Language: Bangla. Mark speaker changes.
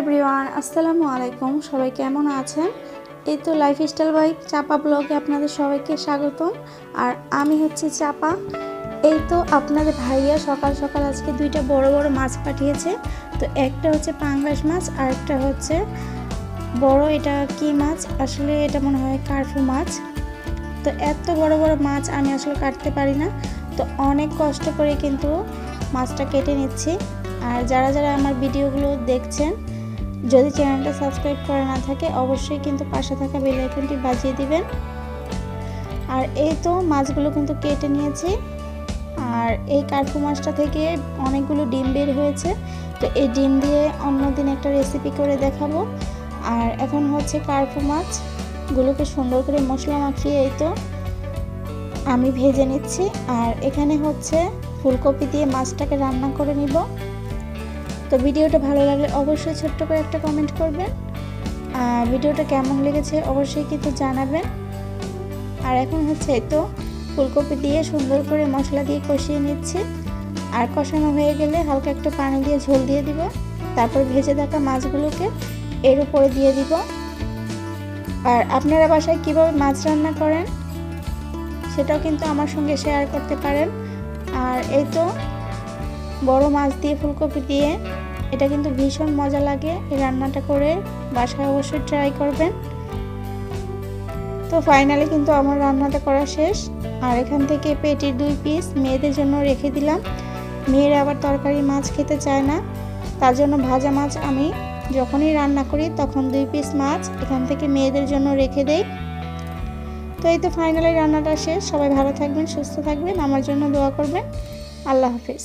Speaker 1: এভরিওয়ান আসসালামু আলাইকুম। সবাই কেমন আছেন? এই তো লাইফস্টাইল বাইক চাপা ব্লগে আপনাদের সবাইকে স্বাগতম। আর আমি হচ্ছে চাপা এই তো আপনাদের ভাইয়া সকাল সকাল আজকে দুইটা বড় বড় মাছ পাঠিয়েছে। তো একটা হচ্ছে পাঙ্গাস মাছ, আর একটা হচ্ছে বড় এটা কি মাছ? আসলে এটা মনে হয় কার্ফু মাছ। তো এত বড় বড় মাছ আমি আসলে কাটতে পারি না। তো অনেক কষ্ট করে কিন্তু মাছটা কেটে নিচ্ছি। আর যারা যারা আমার ভিডিওগুলো দেখছেন যদি চ্যানেলটা সাবস্ক্রাইব করা না থাকে, অবশ্যই কিন্তু পাশে থাকা বেল আইকনটি বাজিয়ে দিবেন। আর এই তো মাছগুলো কিন্তু কেটে নিয়েছি। আর এই কার্পু মাছটা থেকে অনেকগুলো ডিম বের হয়েছে। তো এই ডিম দিয়ে অন্যদিন একটা রেসিপি করে দেখাবো। আর এখন হচ্ছে কার্পু মাছগুলোকে সুন্দর করে মশলা মাখিয়ে এই তো আমি ভেজে নিচ্ছি। আর এখানে হচ্ছে ফুলকপি দিয়ে মাছটাকে রান্না করে নিব। তো ভিডিওটা ভালো লাগলে অবশ্যই ছোট্ট করে একটা কমেন্ট করবেন। আর ভিডিওটা কেমন লেগেছে অবশ্যই কিন্তু জানাবেন। আর এখন হচ্ছে তো ফুলকপি দিয়ে সুন্দর করে মশলা দিয়ে কষিয়ে নিচ্ছি। আর কষানো হয়ে গেলে হালকা একটু পানি দিয়ে ঝোল দিয়ে দিব। তারপর ভেজে থাকা মাছগুলোকে এর উপরে দিয়ে দিব। আর আপনারা বাসায় কীভাবে মাছ রান্না করেন সেটাও কিন্তু আমার সঙ্গে শেয়ার করতে পারেন। আর এই তো বড় মাছ দিয়ে ফুলকপি দিয়ে এটা কিন্তু ভীষণ মজা লাগে। এই রান্নাটা করে বাসায় অবশ্যই ট্রাই করবেন। তো ফাইনালি কিন্তু আমার রান্নাটা করা শেষ। আর এখান থেকে পেটির দুই পিস মেয়েদের জন্য রেখে দিলাম। মেয়েরা আবার তরকারি মাছ খেতে চায় না। তার জন্য ভাজা মাছ আমি যখনই রান্না করি তখন দুই পিস মাছ এখান থেকে মেয়েদের জন্য রেখে দেই। তো এই তো ফাইনালি রান্নাটা শেষ। সবাই ভালো থাকবেন, সুস্থ থাকবেন। আমার জন্য দোয়া করবেন। আল্লাহ হাফিজ।